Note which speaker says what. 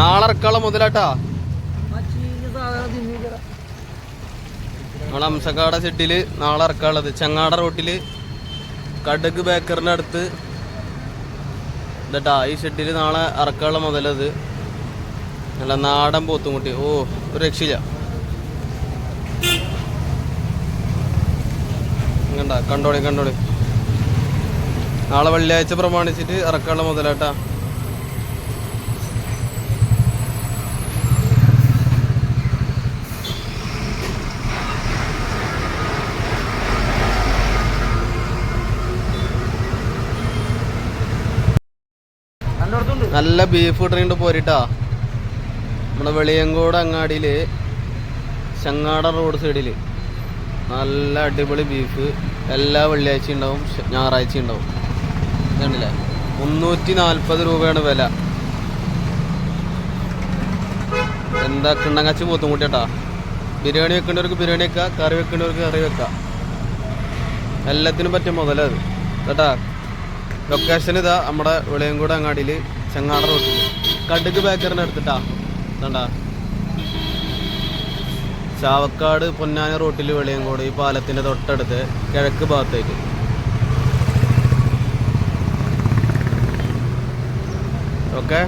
Speaker 1: നാളെ ഇറക്കാനുള്ള മുതലാട്ടാ അംസക്കാട ഷെഡിൽ നാളെ ഇറക്കാനുള്ളത് ചങ്ങാട റോട്ടിൽ കടുക് ബേക്കറിന്റെ അടുത്ത് ഇതട്ടാ ഈ ഷെഡിൽ നാളെ ഇറക്കാനുള്ള മുതലത്. നല്ല നാടൻ പോത്തുംകുട്ടി ഓ ഒരു രക്ഷയില്ല. കണ്ട കണ്ടോളി കണ്ടോളി. നാളെ വെള്ളിയാഴ്ച പ്രമാണിച്ചിട്ട് ഇറക്കാനുള്ള മുതലാട്ടാ. നല്ല ബീഫ് കിട്ടുന്നുണ്ട് പോരിട്ടാ. നമ്മുടെ വെളിയങ്കോട് അങ്ങാടിയിൽ ചങ്ങാട റോഡ് സൈഡിൽ നല്ല അടിപൊളി ബീഫ് എല്ലാ വെള്ളിയാഴ്ച ഉണ്ടാവും ഞായറാഴ്ച ഉണ്ടാവും. കണ്ടില്ലേ? മുന്നൂറ്റി നാൽപ്പത് രൂപയാണ് വില. എന്താ കിണ്ണങ്ങാച്ചി പോത്തും കൂട്ടിയട്ടാ ബിരിയാണി വെക്കേണ്ടവർക്ക് ബിരിയാണി വെക്കാം കറി വെക്കേണ്ടവർക്ക് കറി വെക്കാം. എല്ലാത്തിനും പറ്റിയ മുതലത് കേട്ടാ? ലൊക്കേഷൻ ഇതാ നമ്മുടെ വെളിയങ്കോട് അങ്ങാടിയിൽ ചെങ്ങാട റോട്ടിൽ കടുക് ബേക്കറിന് എടുത്തിട്ടാ കണ്ടാ ചാവക്കാട് പൊന്നാന റോട്ടിൽ വെളിയങ്കോട് ഈ പാലത്തിന്റെ തൊട്ടടുത്ത് കിഴക്ക് ഭാഗത്തേക്ക്. ഓക്കെ